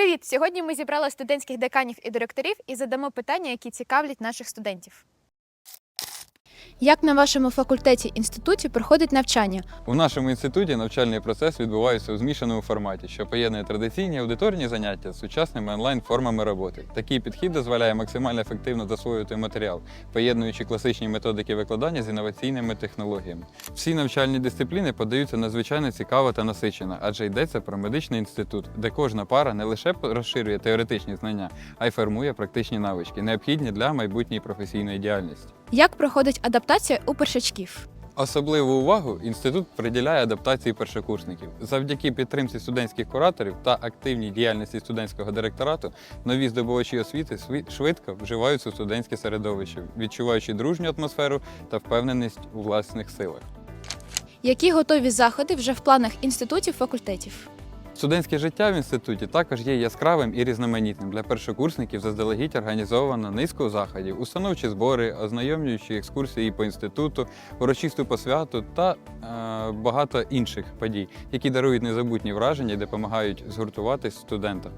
Привіт! Сьогодні ми зібрали студентських деканів і директорів і задамо питання, які цікавлять наших студентів. Як на вашому факультеті інституті проходить навчання? У нашому інституті навчальний процес відбувається у змішаному форматі, що поєднує традиційні аудиторні заняття з сучасними онлайн-формами роботи. Такий підхід дозволяє максимально ефективно засвоювати матеріал, поєднуючи класичні методики викладання з інноваційними технологіями. Всі навчальні дисципліни подаються надзвичайно цікаво та насичено, адже йдеться про медичний інститут, де кожна пара не лише розширює теоретичні знання, а й формує практичні навички, необхідні для майбутньої професійної діяльності. Як проходить адаптація у першачків? Особливу увагу інститут приділяє адаптації першокурсників. Завдяки підтримці студентських кураторів та активній діяльності студентського директорату нові здобувачі освіти швидко вживаються у студентське середовище, відчуваючи дружню атмосферу та впевненість у власних силах. Які готові заходи вже в планах інститутів факультетів? Студентське життя в інституті також є яскравим і різноманітним. Для першокурсників заздалегідь організовано низку заходів, установчі збори, ознайомлюючі екскурсії по інституту, урочисту посвяту та е, багато інших подій, які дарують незабутні враження і допомагають згуртуватись студентам.